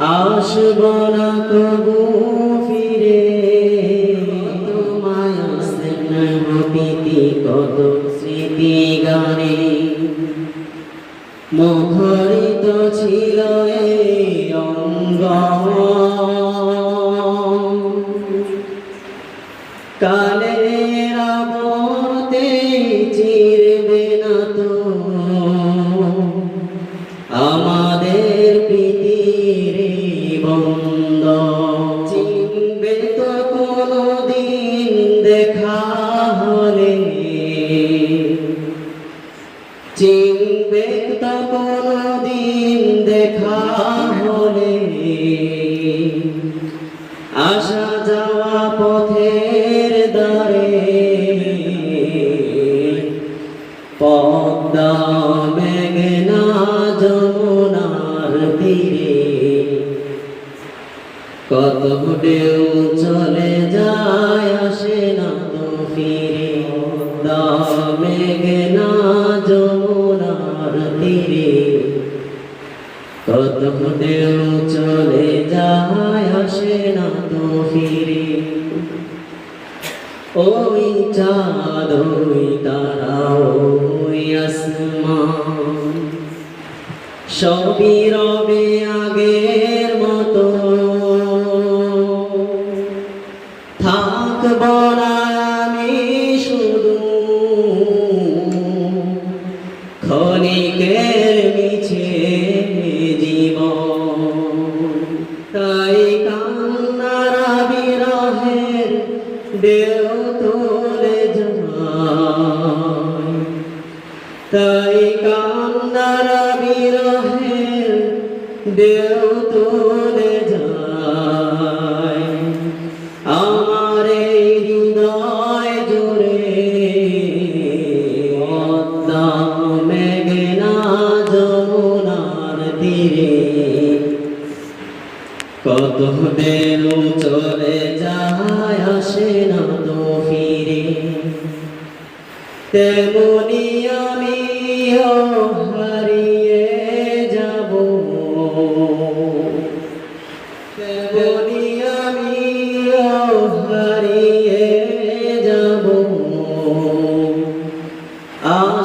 আসব না কবু ফিরে। তোমায় কত স্মৃতি গানে। মুখরিত ছিল এই অঙ্গ চিরবে না তো। আমাদের কোনো দিন দেখা হলে চিনবে তো কোনো দিন দেখা হলে আসা যাওয়া পথের দ্বারে পদ্মা মেঘনা যমুনার কত ঢেউ চলে যায়, আসে না তো ফিরে। পদ্মা মেঘনা যমুনার তীরে। কত ঢেউ চলে যায়, আসে না তো ফিরে। ওই চাঁদ, ওই তারা, ওই আসমান। সবই শুধু ক্ষণিকের মিছে জীবন। তাই কান্নারা বিরহের দেও তোলে যায়। তাই কান্নারা বিরহের দেও তোলে মেঘনা যমুনার তীরে। কত দেব চলে যায় আসে না তো ফিরে তেমনি আমিও হারিয়ে যাব। তেমনি